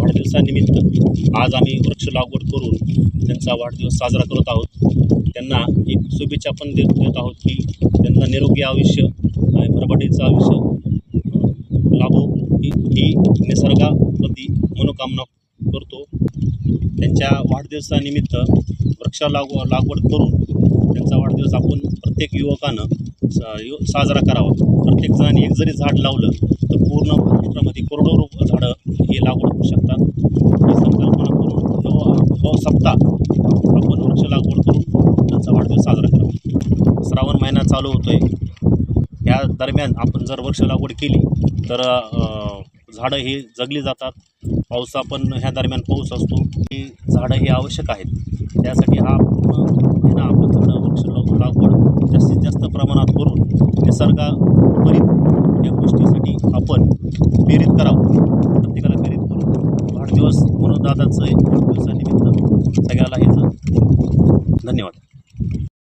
वाढदिवसानिमित्त आज आम्ही वृक्ष लागवड करून त्यांचा वाढदिवस साजरा करत आहोत. त्यांना एक शुभेच्छा पण देत देत आहोत की त्यांना निरोगी आयुष्य आणि भरभटीचं आयुष्य लाभो. ही ही निसर्गाप्रती मनोकामना करतो. त्यांच्या वाढदिवसानिमित्त वृक्ष लागव लागवड करून त्यांचा वाढदिवस आपण प्रत्येक युवकानं सा यु साजरा करावा. प्रत्येक जण एक जरी झाड लावलं पूर्ण महाराष्ट्रामध्ये करोडो रो झाडं हे लागवड होऊ शकतात. ही संकल्पना करून हो हो सप्ताह आपण वृक्ष लागवड करून त्यांचा वाढदिवस साजरा करावा श्रावण महिना चालू होतो आहे या दरम्यान आपण जर वृक्ष लागवड केली तर झाडं ही जगली जातात. पावसा पण ह्या दरम्यान पाऊस असतो. की झाडं ही आवश्यक आहेत. त्यासाठी हा पूर्ण महिना आपण झाडं वृक्ष लागवड जास्तीत जास्त प्रमाणात करून निसर्गापरित प्रेरित करावं. प्रत्येकाला प्रेरित करू वाढदिवस म्हणून दादाचं वाढदिवसानिमित्त सगळ्याला हेच धन्यवाद.